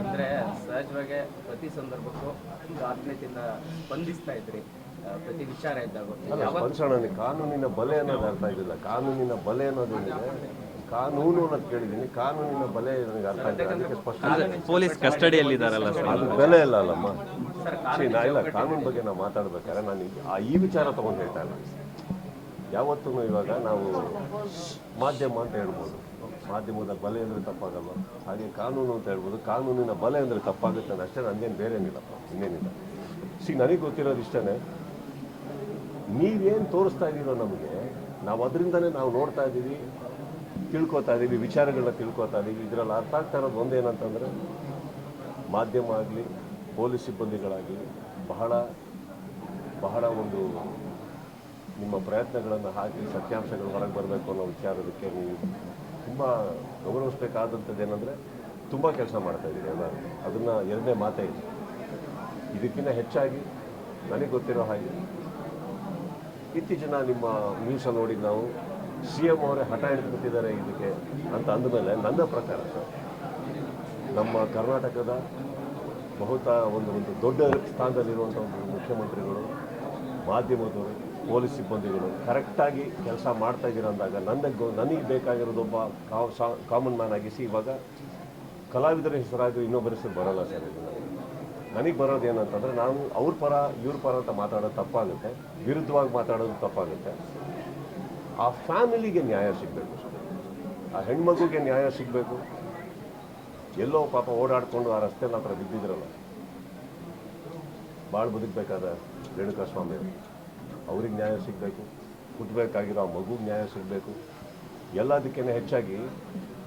ಅಂದ್ರೆ ಸಹಜವಾಗಿ ಪ್ರತಿ ಸಂದರ್ಭಕ್ಕೂ ಒಂದು ಆತ್ಮೀಯತೆಯಿಂದ ಸ್ಪಂದಿಸ್ತಾ ಇದ್ರಿ. ಪ್ರತಿ ವಿಚಾರ ಇದ್ದಾಗ. ಸ್ಪಂದಿಸೋಣ ಕಾನೂನಿನ ಬಲೆ ಅನ್ನೋದು ಅರ್ಥ ಆಗಿಲ್ಲ. ಕಾನೂನಿನ ಬಲೆ ಅನ್ನೋದೇನಿದೆ ಕಾನೂನು ಅನ್ನೋದು ಕೇಳಿದ್ದೀನಿ. ಕಾನೂನಿನ ಬಲೆ ನನಗೆ ಅರ್ಥ ಆಗಿಲ್ಲ. ಅದಕ್ಕೆ ಸ್ಪಷ್ಟ ಅಂದರೆ ಪೊಲೀಸ್ ಕಸ್ಟಡಿಯಲ್ಲಿ ಇದ್ದಾರಲ್ಲ ಸರ್. ಅದು ಬೆಲೆ ಇಲ್ಲ ಅಲ್ಲಮ್ಮ. ನಾ ಇಲ್ಲ. ಕಾನೂನು ಬಗ್ಗೆ ನಾವು ಮಾತಾಡ್ಬೇಕಾದ್ರೆ ನಾನು ಈ ವಿಚಾರ ತಗೊಂಡು ಹೇಳ್ತಾ ಇಲ್ಲ. ಯಾವತ್ತೂ ಇವಾಗ ನಾವು ಮಾಧ್ಯಮ ಅಂತ ಹೇಳ್ಬೋದು. ಮಾಧ್ಯಮದ ಬಲೆ ಅಂದರೆ ತಪ್ಪಾಗಲ್ಲ ಹಾಗೆ ಕಾನೂನು ಅಂತ ಹೇಳ್ಬೋದು, ಕಾನೂನಿನ ಬಲೆ ಅಂದರೆ ತಪ್ಪಾಗುತ್ತೆ ಅಷ್ಟೇ ನನಗೇನು ಬೇರೆ ಏನಿಲ್ಲಪ್ಪ ಇನ್ನೇನಿಲ್ಲ. ಸಿ, ನನಗೆ ಗೊತ್ತಿರೋದು ಇಷ್ಟೇ ನೀವೇನು ತೋರಿಸ್ತಾ ಇದ್ದೀರೋ ನಮಗೆ, ನಾವು ಅದರಿಂದನೇ ನಾವು ನೋಡ್ತಾ ಇದ್ದೀವಿ, ತಿಳ್ಕೊತಾ ಇದ್ದೀವಿ ವಿಚಾರಗಳನ್ನ ತಿಳ್ಕೊತಾ ಇದ್ದೀವಿ. ಇದರಲ್ಲಿ ಅರ್ಥ ಆಗ್ತಾ ಇರೋದು ಒಂದೇನಂತಂದರೆ, ಮಾಧ್ಯಮ ಆಗಲಿ, ಪೊಲೀಸ್ ಸಿಬ್ಬಂದಿಗಳಾಗಲಿ, ಬಹಳ ಬಹಳ ಒಂದು ನಿಮ್ಮ ಪ್ರಯತ್ನಗಳನ್ನು ಹಾಕಿ ಸತ್ಯಾಂಶಗಳು ಹೊರಗೆ ಬರಬೇಕು ಅನ್ನೋ ವಿಚಾರದಕ್ಕೆ ನೀವು ತುಂಬ ಗೌರವಿಸ್ಬೇಕಾದಂಥದ್ದು ಏನಂದರೆ ತುಂಬ ಕೆಲಸ ಮಾಡ್ತಾ ಇದ್ದೀರಿ ಎಲ್ಲ ಅದನ್ನು ಎರಡನೇ ಮಾತೇ ಇದೆ. ಇದಕ್ಕಿಂತ ಹೆಚ್ಚಾಗಿ ನನಗೆ ಗೊತ್ತಿರೋ ಹಾಗೆ ಇತ್ತೀಚಿನ ನಿಮ್ಮ ನ್ಯೂಸಲ್ಲಿ ನೋಡಿ ನಾವು ಸಿ ಎಂ ಅವರೇ ಹಠ ಹಿಡಿದುಬಿಟ್ಟಿದ್ದಾರೆ ಇದಕ್ಕೆ ಅಂತ ಅಂದಮೇಲೆ ನನ್ನ ಪ್ರಕಾರ ಸರ್, ನಮ್ಮ ಕರ್ನಾಟಕದ ಬಹುತ ಒಂದು ಒಂದು ದೊಡ್ಡ ಸ್ಥಾನದಲ್ಲಿರುವಂಥ ಒಂದು ಮುಖ್ಯಮಂತ್ರಿಗಳು, ಮಾಧ್ಯಮದವರು ಪೊಲೀಸ್ ಸಿಬ್ಬಂದಿಗಳು ಕರೆಕ್ಟಾಗಿ ಕೆಲಸ ಮಾಡ್ತಾ ಇದ್ದೀರ ಅಂದಾಗ ನನಗೆ ನನಗೆ ಬೇಕಾಗಿರೋದೊಬ್ಬ ಕಾಮನ್ ಮ್ಯಾನ್ ಆಗಿಸಿ ಇವಾಗ ಕಲಾವಿದರ ಹೆಸರಾಗಿ ಇನ್ನೊಬ್ಬರ ಹೆಸರು ಬರೋಲ್ಲ ಸರ್ ಇದು ನನಗೆ. ಬರೋದು ಏನಂತಂದರೆ ನಾನು ಅವ್ರ ಪರ, ಇವ್ರ ಪರ ಅಂತ ಮಾತಾಡೋದು ತಪ್ಪಾಗುತ್ತೆ, ವಿರುದ್ಧವಾಗಿ ಮಾತಾಡೋದು ತಪ್ಪಾಗುತ್ತೆ. ಆ ಫ್ಯಾಮಿಲಿಗೆ ನ್ಯಾಯ ಸಿಗಬೇಕು ಸರ್. ಆ ಹೆಣ್ಮಗುಗೆ ನ್ಯಾಯ ಸಿಗಬೇಕು. ಎಲ್ಲೋ ಪಾಪ ಓಡಾಡಿಕೊಂಡು ಆ ರಸ್ತೆಯಲ್ಲಿ ಹತ್ರ ಬಿದ್ದಿದ್ರಲ್ಲ. ಭಾಳ ಬದುಕಬೇಕಾದ ರೇಣುಕಾ ಸ್ವಾಮಿ ಅವ್ರಿಗೆ ನ್ಯಾಯ ಸಿಗಬೇಕು ಹುಟ್ಟಬೇಕಾಗಿರೋ ಆ ಮಗುಗೆ ನ್ಯಾಯ ಸಿಗಬೇಕು. ಎಲ್ಲದಕ್ಕೇ ಹೆಚ್ಚಾಗಿ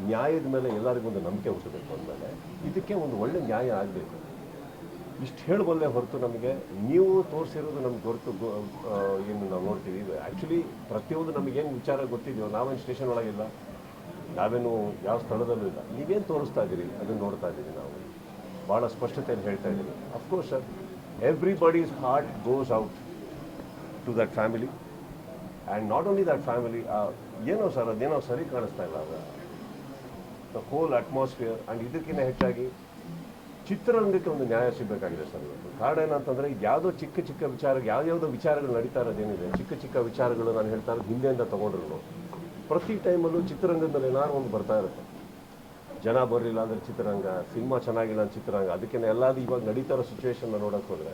ನ್ಯಾಯದ ಮೇಲೆ ಎಲ್ಲರಿಗೂ ಒಂದು ನಂಬಿಕೆ ಹುಟ್ಟಬೇಕು ಅಂದಮೇಲೆ ಇದಕ್ಕೆ ಒಂದು ಒಳ್ಳೆ ನ್ಯಾಯ ಆಗಬೇಕು. ಇಷ್ಟು ಹೇಳಬಲ್ಲೆ ಹೊರತು ನಮಗೆ, ನೀವು ತೋರಿಸಿರೋದು ನಮ್ಗೆ ಹೊರತು ಏನು ನಾವು ನೋಡ್ತೀವಿ. ಆ್ಯಕ್ಚುಲಿ ಪ್ರತಿಯೊಂದು ನಮಗೇನು ವಿಚಾರ ಗೊತ್ತಿದೆಯೋ, ನಾವೇನು ಸ್ಟೇಷನ್ ಒಳಗಿಲ್ಲ, ನಾವೇನು ಯಾವ ಸ್ಥಳದಲ್ಲೂ ಇಲ್ಲ. ನೀವೇನು ತೋರಿಸ್ತಾ ಇದ್ದೀರಿ? ಅದನ್ನು ನೋಡ್ತಾ ಇದ್ದೀವಿ ನಾವು. ಭಾಳ ಸ್ಪಷ್ಟತೆಯನ್ನು ಹೇಳ್ತಾ ಇದ್ದೀವಿ. Of course sir everybody's heart goes out to that family and not only that family ಏನೋ ಸರ್, ಅದೇನೋ ಸರಿ ಕಾಣಿಸ್ತಾ ಇಲ್ಲ. ಅದು ದ ಹೋಲ್ ಅಟ್ಮಾಸ್ಫಿಯರ್ ಆ್ಯಂಡ್ ಇದಕ್ಕಿಂತ ಹೆಚ್ಚಾಗಿ ಚಿತ್ರರಂಗಕ್ಕೆ ಒಂದು ನ್ಯಾಯ ಸಿಗಬೇಕಾಗಿದೆ ಸರ್ ಇವತ್ತು. ಕಾರಣ ಏನಂತಂದರೆ ಯಾವುದೋ ಚಿಕ್ಕ ಚಿಕ್ಕ ವಿಚಾರ, ಯಾವ್ಯಾವುದೋ ವಿಚಾರಗಳು ನಡೀತಾ ಇರೋದೇನಿದೆ. ಚಿಕ್ಕ ಚಿಕ್ಕ ವಿಚಾರಗಳು ನಾನು ಹೇಳ್ತಾ ಇರೋದು ಹಿಂದೆಯಿಂದ ತೊಗೊಂಡ್ರು ಪ್ರತಿ ಟೈಮಲ್ಲೂ ಚಿತ್ರರಂಗದಲ್ಲಿ ಏನಾದ್ರು ಒಂದು ಬರ್ತಾ ಇರುತ್ತೆ. ಜನ ಬರಲಿಲ್ಲ ಅಂದರೆ ಚಿತ್ರರಂಗ, ಸಿನಿಮಾ ಚೆನ್ನಾಗಿಲ್ಲ ಅಂದ್ರೆ ಚಿತ್ರರಂಗ. ಅದಕ್ಕೆ ಎಲ್ಲಾದು ಇವಾಗ ನಡೀತಾ ಇರೋ ಸಿಚುವೇಶನ್ನ ನೋಡೋಕೆ ಹೋದರೆ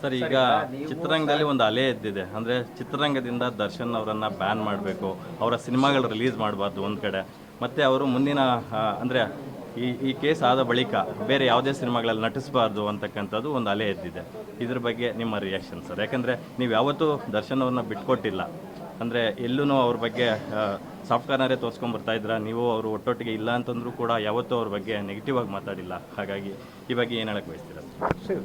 ಸರ್ ಈಗ ಚಿತ್ರರಂಗದಲ್ಲಿ ಒಂದು ಅಲೆ ಎದ್ದಿದೆ. ಅಂದರೆ ಚಿತ್ರರಂಗದಿಂದ ದರ್ಶನ್ ಅವರನ್ನು ಬ್ಯಾನ್ ಮಾಡಬೇಕು ಅವರ ಸಿನಿಮಾಗಳು ರಿಲೀಸ್ ಮಾಡಬಾರ್ದು ಒಂದು ಕಡೆ. ಮತ್ತು ಅವರು ಮುಂದಿನ ಅಂದರೆ ಈ ಈ ಕೇಸ್ ಆದ ಬಳಿಕ ಬೇರೆ ಯಾವುದೇ ಸಿನಿಮಾಗಳಲ್ಲಿ ನಟಿಸಬಾರ್ದು ಅಂತಕ್ಕಂಥದ್ದು ಒಂದು ಅಲೆ ಎದ್ದಿದೆ. ಇದ್ರ ಬಗ್ಗೆ ನಿಮ್ಮ ರಿಯಾಕ್ಷನ್ ಸರ್ ಯಾಕಂದರೆ ನೀವು ಯಾವತ್ತೂ ದರ್ಶನ್ ಅವ್ರನ್ನ ಬಿಟ್ಕೊಟ್ಟಿಲ್ಲ. ಅಂದರೆ ಎಲ್ಲೂ ಅವ್ರ ಬಗ್ಗೆ ಸಾಫ್ಟ್ ಕಾರ್ನರೇ ತೋರಿಸ್ಕೊಂಡ್ಬರ್ತಾ ಇದ್ರ. ನೀವು ಅವರು ಒಟ್ಟೊಟ್ಟಿಗೆ ಇಲ್ಲ ಅಂತಂದ್ರೂ ಕೂಡ ಯಾವತ್ತೂ ಅವ್ರ ಬಗ್ಗೆ ನೆಗೆಟಿವ್ ಆಗಿ ಮಾತಾಡಿಲ್ಲ. ಹಾಗಾಗಿ ಈ ಬಗ್ಗೆ ಏನು ಹೇಳಕ್ಕೆ ಬಯಸ್ತೀರಾ? Sir sir.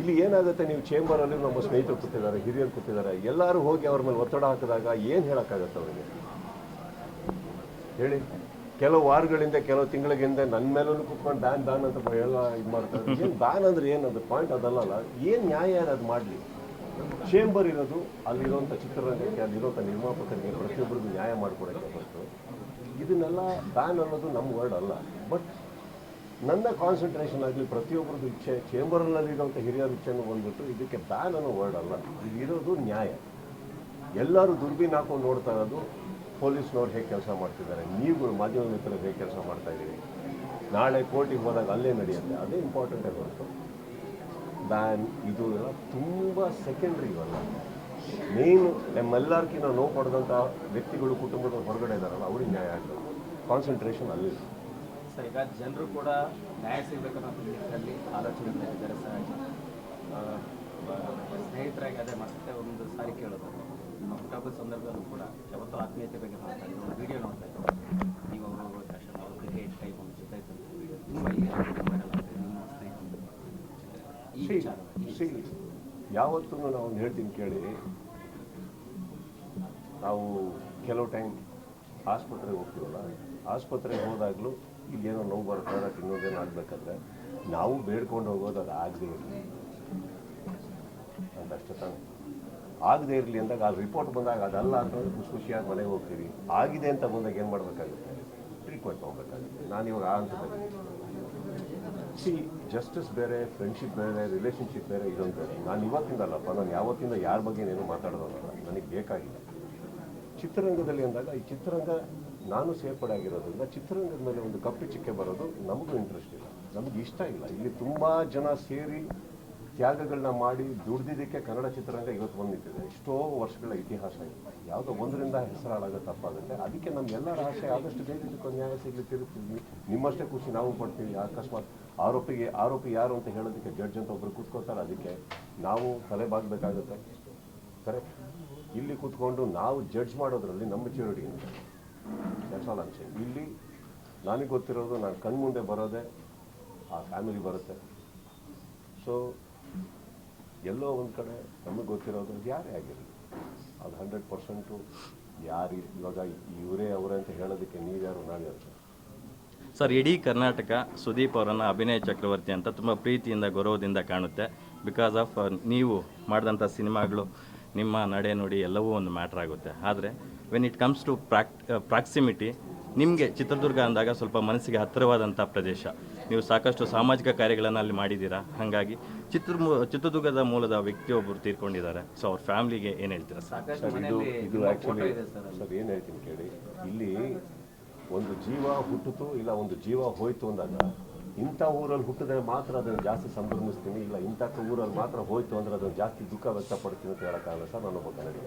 ಇಲ್ಲಿ ಏನಾಗುತ್ತೆ, ನೀವು ಚೇಂಬರಲ್ಲಿ ನಮ್ಮ ಸ್ನೇಹಿತರು ಕೂತಿದ್ದಾರೆ, ಹಿರಿಯರು ಕೂತಿದ್ದಾರೆ, ಎಲ್ಲರೂ ಹೋಗಿ ಅವ್ರ ಮೇಲೆ ಒತ್ತಡ ಹಾಕಿದಾಗ ಏನು ಹೇಳೋಕ್ಕಾಗತ್ತೆ ಅವರಿಗೆ? ಹೇಳಿ. ಕೆಲವು ವಾರಗಳಿಂದ, ಕೆಲವು ತಿಂಗಳಿಗಿಂದ ನನ್ನ ಮೇಲೂ ಕುತ್ಕೊಂಡು ಬ್ಯಾನ್ ಬ್ಯಾನ್ ಅಂತ ಎಲ್ಲ ಇದು ಮಾಡ್ತಾರೆ ಏನು ಬ್ಯಾನ್ ಅಂದ್ರೆ ಏನು ಅದು ಪಾಯಿಂಟ್ ಅದಲ್ಲ ಏನು ನ್ಯಾಯ ಯಾರು ಅದು ಮಾಡಲಿ. ಚೇಂಬರ್ ಇರೋದು ಅಲ್ಲಿರುವಂಥ ಚಿತ್ರರಂಗಕ್ಕೆ ಅಲ್ಲಿರುವಂಥ ನಿರ್ಮಾಪಕರಿಗೆ ಪ್ರತಿಯೊಬ್ಬರಿಗೂ ನ್ಯಾಯ ಮಾಡಿಕೊಡೋಕ್ಕೆ ಹೊರತು ಇದನ್ನೆಲ್ಲ ಬ್ಯಾನ್ ಅನ್ನೋದು ನಮ್ಮ ವರ್ಡ್ ಅಲ್ಲ. ಬಟ್ ನನ್ನ ಕಾನ್ಸಂಟ್ರೇಷನ್ ಆಗಲಿ ಪ್ರತಿಯೊಬ್ಬರದ್ದು ಇಚ್ಛೆ ಚೇಂಬರ್ನಲ್ಲಿರುವಂಥ ಹಿರಿಯರ ಇಚ್ಛೆನೂ ಬಂದ್ಬಿಟ್ಟು ಇದಕ್ಕೆ ಬ್ಯಾನ್ ಅನ್ನೋ ವರ್ಡ್ ಅಲ್ಲ. ಇರೋದು ನ್ಯಾಯ. ಎಲ್ಲರೂ ದುರ್ಬೀನ್ ಹಾಕೊಂಡು ನೋಡ್ತಾ ಇರೋದು ಪೊಲೀಸ್ನವ್ರು ಹೇಗೆ ಕೆಲಸ ಮಾಡ್ತಿದ್ದಾರೆ. ನೀವುಗಳು ಮಾಧ್ಯಮ ಮಿತ್ರರು ಹೇಗೆ ಕೆಲಸ ಮಾಡ್ತಾ ಇದ್ದೀರಿ? ನಾಳೆ ಕೋರ್ಟಿಗೆ ಹೋದಾಗ ಅಲ್ಲೇ ನಡೆಯುತ್ತೆ. ಅದೇ ಇಂಪಾರ್ಟೆಂಟ್ ಹೊರತು ಬ್ಯಾನ್ ಇದು ಎಲ್ಲ ತುಂಬ ಸೆಕೆಂಡ್ರಿ ಇವಲ್ಲ. ಮೇನ್ ನಮ್ಮೆಲ್ಲರಿಗಿಂತ ನೋವು ಪಡೆದಂಥ ವ್ಯಕ್ತಿಗಳು ಕುಟುಂಬದ ಹೊರಗಡೆ ಇದ್ದಾರಲ್ಲ, ಅವ್ರಿಗೆ ನ್ಯಾಯ ಆಗಬೇಕು. ಕಾನ್ಸಂಟ್ರೇಷನ್ ಅಲ್ಲಿ. ಸರ್ ಈಗ ಜನರು ಕೂಡ ನ್ಯಾಯ ಸಿಗಬೇಕನ್ನೋ ನಿಟ್ಟಿನಲ್ಲಿ ಆಲೋಚನೆ ಮಾಡಿದ್ದಾರೆ ಸರ್. ಸ್ನೇಹಿತರಾಗಿ ಅದೇ ಮತ್ತೆ ಒಂದು ಸಾರಿ ಕೇಳೋದು ನಿಮ್ಮ ಹುಟ್ಟಹಬ್ಬದ ಸಂದರ್ಭದಲ್ಲೂ ಕೂಡ ಯಾವತ್ತೂ ಆತ್ಮೀಯತೆ ಬಗ್ಗೆ ಮಾತಾಡಿ ಒಂದು ವಿಡಿಯೋ ನೋಡ್ತಾ ಇದ್ರು. ನೀವು ಅವರು ತಕ್ಷಣ ಅವರು ಕ್ರಿಕೆಟ್ ಟೈಪ್ ಒಂದು ಜೊತೆ ವಿಡಿಯೋ. ತುಂಬ ಯಾವತ್ತೂ ನಾವು ಒಂದು ಹೇಳ್ತೀನಿ ಕೇಳಿ. ನಾವು ಕೆಲವು ಟೈಮ್ ಆಸ್ಪತ್ರೆಗೆ ಹೋಗ್ತೀವಲ್ಲ ಆಸ್ಪತ್ರೆಗೆ ಹೋದಾಗಲೂ ಈಗೇನೋ ನೋವು ಬರುತ್ತೆ, ಅದಕ್ಕೆ ಇನ್ನೊಂದೇನು ಆಗಬೇಕಾದ್ರೆ, ನಾವು ಬೇಡ್ಕೊಂಡು ಹೋಗೋದು ಅದು ಆಗದೆ ಇರಲಿ. ಅಂತ ಅಷ್ಟೇ ತಾನೆ. ಆಗದೇ ಇರಲಿ ಅಂದಾಗ ಆ ರಿಪೋರ್ಟ್ ಬಂದಾಗ ಅದಲ್ಲ ಅಂತಂದ್ರೆ ಖುಷಿ ಖುಷಿಯಾಗಿ ಮನೆಗೆ ಹೋಗ್ತೀರಿ ಆಗಿದೆ ಅಂತ ಬಂದಾಗ ಏನು ಮಾಡಬೇಕಾಗುತ್ತೆ? ಟ್ರೀಟ್ಮೆಂಟ್ ಹೋಗ್ಬೇಕಾಗುತ್ತೆ ನಾನು ಇವಾಗ ಆ ಹಂತದಲ್ಲಿ. ಸಿ ಜಸ್ಟಿಸ್ ಬೇರೆ ಫ್ರೆಂಡ್ಶಿಪ್ ಬೇರೆ ರಿಲೇಷನ್ಶಿಪ್ ಬೇರೆ, ಇದೊಂದು ಬೇರೆ. ನಾನು ಇವತ್ತಿಂದಲ್ಲಪ್ಪ ನಾನು ಯಾವತ್ತಿಂದ ಯಾರ ಬಗ್ಗೆ ಏನು ಮಾತಾಡೋದಲ್ಲ ನನಗೆ ಬೇಕಾಗಿಲ್ಲ. ಚಿತ್ರರಂಗದಲ್ಲಿ ಅಂದಾಗ ಈ ಚಿತ್ರರಂಗ ನಾನು ಸೇರ್ಪಡೆ ಆಗಿರೋದ್ರಿಂದ ಚಿತ್ರರಂಗದ ಮೇಲೆ ಒಂದು ಕಪ್ಪು ಚಿಕ್ಕೆ ಬರೋದು ನಮಗೂ ಇಂಟ್ರೆಸ್ಟ್ ಇಲ್ಲ. ನಮಗೆ ಇಷ್ಟ ಇಲ್ಲ. ಇಲ್ಲಿ ತುಂಬ ಜನ ಸೇರಿ ತ್ಯಾಗಗಳನ್ನ ಮಾಡಿ ದುಡ್ದಿದ್ದಕ್ಕೆ ಕನ್ನಡ ಚಿತ್ರರಂಗ ಇವತ್ತು ಬಂದು ನಿಂತಿದೆ ಎಷ್ಟೋ ವರ್ಷಗಳ ಇತಿಹಾಸ ಇದೆ. ಯಾವುದೋ ಒಂದರಿಂದ ಹೆಸರಾಳಾಗ ತಪ್ಪಾಗುತ್ತೆ. ಅದಕ್ಕೆ ನಮ್ಗೆಲ್ಲರ ಆಸೆ ಆದಷ್ಟು ಬೇಗ ಇದಕ್ಕೊಂದು ನ್ಯಾಯ ಸಿಗಲಿ, ತಿರುಗ್ತೀವಿ. ನಿಮ್ಮಷ್ಟೇ ಖುಷಿ ನಾವು ಪಡ್ತೀವಿ. ಅಕಸ್ಮಾತ್ ಆರೋಪಿಗೆ, ಆರೋಪಿ ಯಾರು ಅಂತ ಹೇಳೋದಕ್ಕೆ ಜಡ್ಜ್ ಅಂತ ಒಬ್ಬರು ಕೂತ್ಕೋತಾರೆ ಅದಕ್ಕೆ ನಾವು ತಲೆ ಬಾಗಬೇಕಾಗುತ್ತೆ. ಕರೆಕ್ಟ್ ಇಲ್ಲಿ ಕೂತ್ಕೊಂಡು ನಾವು ಜಡ್ಜ್ ಮಾಡೋದ್ರಲ್ಲಿ ನಮ್ಮ ಚೇರಿಟಿ ದಟ್ಸ್ ಆಲ್ ಇಲ್ಲಿ ನನಗೆ ಗೊತ್ತಿರೋದು ನಾನು ಕಣ್ಮುಂದೆ ಬರೋದೆ ಆ ಫ್ಯಾಮಿಲಿ ಬರುತ್ತೆ. ಸೊ ಎಲ್ಲೋ ಒಂದು ಕಡೆ ನಮಗೆ ಗೊತ್ತಿರೋದು ಯಾರೇ ಆಗಿರಲಿ. ಅದು ಹಂಡ್ರೆಡ್ ಪರ್ಸೆಂಟು ಯಾರು, ಇವಾಗ ಇವರೇ ಅವರೇ ಅಂತ ಹೇಳೋದಕ್ಕೆ ನೀವ್ಯಾರು ಯಾರು ಸರ್ ಸರ್ ಇಡೀ ಕರ್ನಾಟಕ ಸುದೀಪ್ ಅವರನ್ನು ಅಭಿನಯ ಚಕ್ರವರ್ತಿ ಅಂತ ತುಂಬ ಪ್ರೀತಿಯಿಂದ, ಗೌರವದಿಂದ ಕಾಣುತ್ತೆ. ಬಿಕಾಸ್ ಆಫ್ ನೀವು ಮಾಡಿದಂಥ ಸಿನಿಮಾಗಳು, ನಿಮ್ಮ ನಡೆ ನುಡಿ ಎಲ್ಲವೂ ಒಂದು ಮ್ಯಾಟ್ರ್ ಆಗುತ್ತೆ. ಆದರೆ when it comes to prox proximity ನಿಮಗೆ ಚಿತ್ರದುರ್ಗ ಅಂದಾಗ ಸ್ವಲ್ಪ ಮನಸ್ಸಿಗೆ ಹತ್ತಿರವಾದಂಥ ಪ್ರದೇಶ. ನೀವು ಸಾಕಷ್ಟು ಸಾಮಾಜಿಕ ಕಾರ್ಯಗಳನ್ನು ಅಲ್ಲಿ ಮಾಡಿದ್ದೀರಾ? ಹಾಗಾಗಿ ಚಿತ್ರ ಚಿತ್ರದುರ್ಗದ ಮೂಲದ ವ್ಯಕ್ತಿಯೊಬ್ಬರು ತೀರ್ಕೊಂಡಿದ್ದಾರೆ. ಸೊ ಅವ್ರ ಫ್ಯಾಮಿಲಿಗೆ ಏನು ಹೇಳ್ತೀರಾ ಸರ್? ಇದು ಮನೆಯಲ್ಲಿ ಇದು ಆ್ಯಕ್ಚುಲಿ ಸರ್ ಏನು ಹೇಳ್ತೀನಿ ಕೇಳಿ. ಇಲ್ಲಿ ಒಂದು ಜೀವ ಹುಟ್ಟಿತು ಇಲ್ಲ ಒಂದು ಜೀವ ಹೋಯ್ತು ಅಂದಾಗ ಇಂಥ ಊರಲ್ಲಿ ಹುಟ್ಟಿದ್ರೆ ಮಾತ್ರ ಅದನ್ನು ಜಾಸ್ತಿ ಸಂಭ್ರಮಿಸ್ತೀನಿ ಇಲ್ಲ ಇಂಥ ಊರಲ್ಲಿ ಮಾತ್ರ ಹೋಯ್ತು ಅಂದ್ರೆ ಅದನ್ನು ಜಾಸ್ತಿ ದುಃಖ ವ್ಯಕ್ತಪಡ್ತೀನಿ ಅಂತ ಹೇಳೋಕ್ಕಾಗಲ್ಲ ಸರ್ ನಾನೊಬ್ಬ ಕನ್ನಡಿಗ.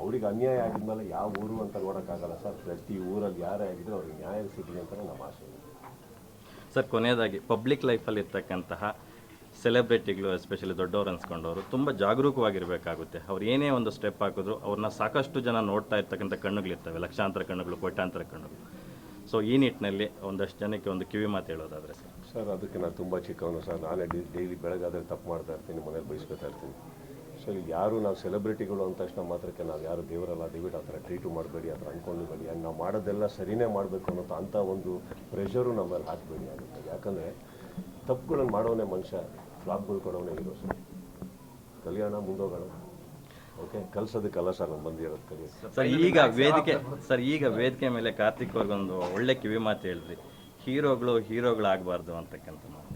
ಅವ್ರಿಗೆ ಅನ್ಯಾಯ ಆಗಿದ್ಮೇಲೆ ಯಾವ ಊರು ಅಂತ ನೋಡೋಕ್ಕಾಗಲ್ಲ ಸರ್. ಪ್ರತಿ ಊರಲ್ಲಿ ಯಾರೇ ಆಗಿದ್ರು ಅವ್ರಿಗೆ ನ್ಯಾಯ ಸಿಗಲಿ ಅಂತ ನಮ್ಮ ಆಸೆ. ಇದೆ ಸರ್ ಕೊನೆಯದಾಗಿ ಪಬ್ಲಿಕ್ ಲೈಫಲ್ಲಿ ಇರ್ತಕ್ಕಂತಹ ಸೆಲೆಬ್ರಿಟಿಗಳು ಎಸ್ಪೆಷಲಿ ದೊಡ್ಡವರು ಅನ್ಸ್ಕೊಂಡವರು ತುಂಬ ಜಾಗರೂಕವಾಗಿರಬೇಕಾಗುತ್ತೆ. ಅವ್ರು ಏನೇ ಒಂದು ಸ್ಟೆಪ್ ಹಾಕಿದ್ರು ಅವ್ರನ್ನ ಸಾಕಷ್ಟು ಜನ ನೋಡ್ತಾ ಇರ್ತಕ್ಕಂಥ ಕಣ್ಣುಗಳಿರ್ತವೆ. ಲಕ್ಷಾಂತರ ಕಣ್ಣುಗಳು ಕೋಟ್ಯಾಂತರ ಕಣ್ಣುಗಳು. ಸೊ ಈ ನಿಟ್ಟಿನಲ್ಲಿ ಒಂದಷ್ಟು ಜನಕ್ಕೆ ಒಂದು ಕಿವಿ ಮಾತು ಹೇಳೋದಾದರೆ ಸರ್. ಸರ್ ಅದಕ್ಕೆ ನಾನು ತುಂಬ ಚಿಕ್ಕವನು ಸರ್. ನಾನೇ ಡೈಲಿ ಬೆಳಗಾದ್ರೆ ತಪ್ಪು ಮಾಡ್ತಾ ಇರ್ತೀನಿ ಮನೇಲಿ ಬಯಸ್ಕೊತಾ ಇರ್ತೀನಿ. ಇಲ್ಲಿ ಯಾರು ನಾವು ಸೆಲೆಬ್ರಿಟಿಗಳು ಅಂದ ತಕ್ಷಣ ಮಾತ್ರಕ್ಕೆ ನಾವು ಯಾರು ದೇವರಲ್ಲ, ದಯವಿಟ್ಟು ಆ ಥರ ಟ್ರೀಟು ಮಾಡಬೇಡಿ, ಆ ಥರ ಅಂದ್ಕೊಂಡ್ಬೇಡಿ ಆ್ಯಂಡ್ ನಾವು ಮಾಡೋದೆಲ್ಲ ಸರಿನೇ ಮಾಡಬೇಕು ಅನ್ನೋ ಅಂಥ ಒಂದು ಪ್ರೆಷರು ನಮ್ಮಲ್ಲಿ ಮೇಲೆ ಹಾಕಬೇಡಿ ಆಗುತ್ತೆ. ಯಾಕಂದರೆ ತಪ್ಪುಗಳನ್ನು ಮಾಡೋನೇ ಮನುಷ್ಯ ಫ್ಲಾಪ್ಗಳು ಕೊಡೋನೇ ಇರೋ ಸರ್. ಕಲ್ಯಾಣ ಮುಂದೋಗೋಣ. ಓಕೆ ಕಲ್ಸೋದಕ್ಕಲ್ಲ ಸರ್ ನಾನು ಬಂದಿರೋದು ಕಲಿಯೋದು ಸರ್, ಈಗ ವೇದಿಕೆ, ಸರ್, ಈಗ ವೇದಿಕೆ ಮೇಲೆ ಕಾರ್ತಿಕ್ ಅವ್ರಿಗೊಂದು ಒಳ್ಳೆ ಕಿವಿ ಮಾತು ಹೇಳಿದ್ರಿ ಹೀರೋಗಳು ಹೀರೋಗಳಾಗಬಾರ್ದು ಅಂತಕ್ಕಂಥ ಮಾತು.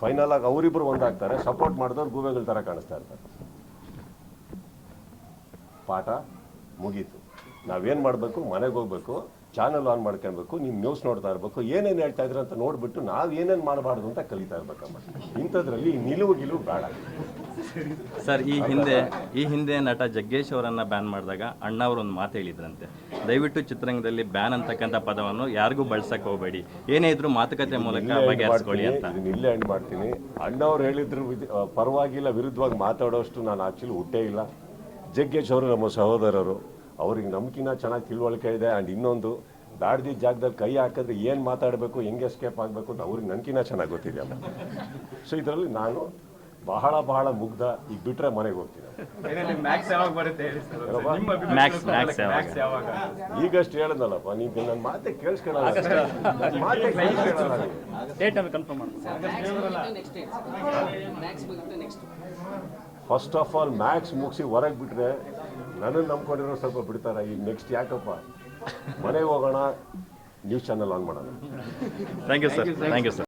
ಫೈನಲ್ ಆಗಿ ಅವರಿಬ್ಬರು ಒಂದಾಗ್ತಾರೆ ಸಪೋರ್ಟ್ ಮಾಡಿದವ್ರು ಗೂಬೆಗಳ ಥರ ಕಾಣಿಸ್ತಾ ಇರ್ತಾರೆ. ಪಾಠ ಮುಗೀತು. ನಾವೇನು ಮಾಡಬೇಕು? ಮನೆಗೆ ಹೋಗ್ಬೇಕು. ಚಾನಲ್ ಆನ್ ಮಾಡ್ಕೊಳ್ಬೇಕು ನಿಮ್ಮ ನ್ಯೂಸ್ ನೋಡ್ತಾ ಇರಬೇಕು ಏನೇನು ಹೇಳ್ತಾ ಇದ್ರು ಅಂತ ನೋಡ್ಬಿಟ್ಟು ನಾವು ಏನೇನು ಮಾಡಬಾರ್ದು ಅಂತ ಕಲಿತಾ ಇರ್ಬೇಕಮ್ಮ ಇಂಥದ್ರಲ್ಲಿ ನಿಲುವು ಗಿಲುವು ಬೇಡ. ಸರ್ ಈ ಹಿಂದೆ ಈ ಹಿಂದೆ ನಟ ಜಗ್ಗೇಶ್ ಅವರನ್ನ ಬ್ಯಾನ್ ಮಾಡಿದಾಗ ಅಣ್ಣ ಅವರು ಒಂದು ಮಾತು ಹೇಳಿದ್ರಂತೆ. ದಯವಿಟ್ಟು ಚಿತ್ರರಂಗದಲ್ಲಿ ಬ್ಯಾನ್ ಅಂತಕ್ಕಂಥ ಪದವನ್ನು ಯಾರಿಗೂ ಬಳಸಕ್ಕೆ ಹೋಗಬೇಡಿ. ಏನೇ ಇದ್ರೂ ಮಾತುಕತೆ ಮೂಲಕ ಬಗೆಹರಿಸ್ಕೊಳ್ಳಿ ಅಂತ. ಇಲ್ಲೇ ಎಂಡ್ ಮಾಡ್ತೀನಿ. ಅಣ್ಣವ್ರು ಹೇಳಿದ್ರು ಪರವಾಗಿಲ್ಲ ವಿರುದ್ಧವಾಗಿ ಮಾತಾಡೋಷ್ಟು ನಾನು ಆಕ್ಚುಲಿ ಹುಟ್ಟೇ ಇಲ್ಲ. ಜಗ್ಗೇಶ್ ಅವರು ನಮ್ಮ ಸಹೋದರರು. ಅವ್ರಿಗೆ ನಮ್ಕಿನ ಚೆನ್ನಾಗಿ ತಿಳುವಳಿಕೆ ಇದೆ. ಆ್ಯಂಡ್ ಇನ್ನೊಂದು ದಾಡ್ದಿದ್ದ ಜಾಗದಲ್ಲಿ ಕೈ ಹಾಕಿದ್ರೆ ಏನು ಮಾತಾಡಬೇಕು ಹೆಂಗೆ ಎಸ್ಕೇಪ್ ಆಗಬೇಕು ಅಂತ ಅವ್ರಿಗೆ ನನ್ಕಿನ ಚೆನ್ನಾಗಿ ಗೊತ್ತಿದೆಯಲ್ಲ ಸೊ ಇದರಲ್ಲಿ ನಾನು ಬಹಳ ಬಹಳ ಮುಗ್ಧ ಈಗ ಬಿಟ್ರೆ ಮನೆಗೆ ಹೋಗ್ತೀನಿ. ಈಗಷ್ಟು ಹೇಳದಲ್ಲಪ್ಪ ನೀವು ನನ್ನ ಮಾತೆ ಕೇಳಿಸ್ಕೊಳ್ಳಲ್ಲ. ಫಸ್ಟ್ ಆಫ್ ಆಲ್ ಮ್ಯಾಕ್ಸ್ ಮುಗಿಸಿ ಹೊರಗೆ ಬಿಟ್ರೆ ನನ್ನನ್ನು ನಂಬ್ಕೊಂಡಿರೋ ಸ್ವಲ್ಪ ಬಿಡ್ತಾರೆ. ಈಗ ನೆಕ್ಸ್ಟ್ ಯಾಕಪ್ಪ? ಮನೆಗೆ ಹೋಗೋಣ ನ್ಯೂಸ್ ಚಾನಲ್ ಆನ್ ಮಾಡೋಣ. Thank you sir thank you sir